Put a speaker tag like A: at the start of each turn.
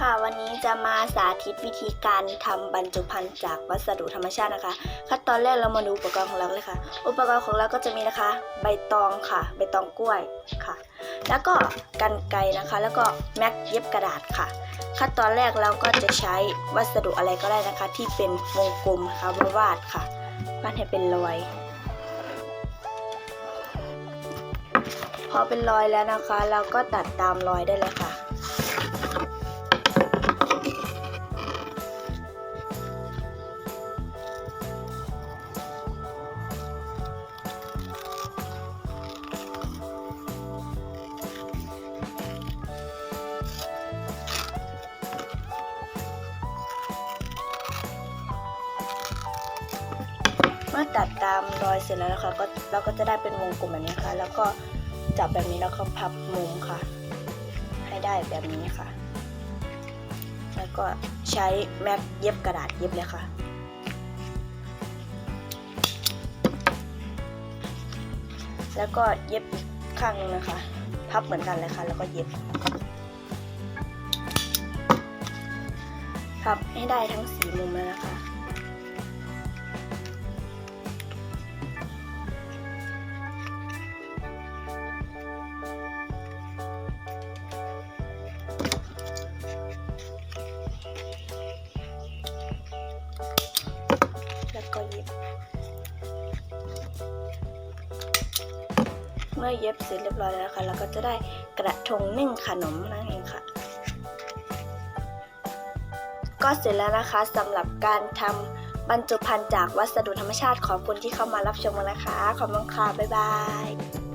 A: ค่ะ วันนี้จะมาสาธิตวิธีการทำบรรจุภัณฑ์จากวัสดุธรรมชาตินะคะ ขั้นตอนแรกเรามาดูอุปกรณ์ของเราเลยค่ะ อุปกรณ์ของเราก็จะมีนะคะ ใบตองค่ะ ใบตองกล้วยค่ะ แล้วก็กันไกนะคะ แล้วก็แม็กเย็บกระดาษค่ะ ขั้นตอนแรกเราก็จะใช้วัสดุอะไรก็ได้นะคะ ที่เป็นวงกลมนะคะมาวาดค่ะวาดให้เป็นรอยพอเป็นรอยแล้วนะคะ เราก็ตัดตามรอยได้เลยค่ะ ตัดตามรอยเสร็จแล้วนะคะก็เราก็จะได้เป็นวงกลมแบบนี้ค่ะ แล้วก็จับแบบนี้แล้วก็พับมุมค่ะ ให้ได้แบบนี้ค่ะ แล้วก็ใช้แม็กเย็บกระดาษเย็บเลยค่ะแล้วก็เย็บอีกข้างนึงนะคะ พับเหมือนกันเลยค่ะ แล้วก็เย็บ พับให้ได้ทั้งสีมุมเลยนะคะ แล้วก็เย็บ เมื่อเย็บเสร็จเรียบร้อยแล้วนะคะเราก็จะได้กระทงนึ่งขนมนั่นเองค่ะ ก็เสร็จแล้วนะคะสำหรับการทำบรรจุภัณฑ์จากวัสดุธรรมชาติขอบคุณที่เข้ามารับชมนนะคะ ขอบคุณค่ะ บ๊ายบาย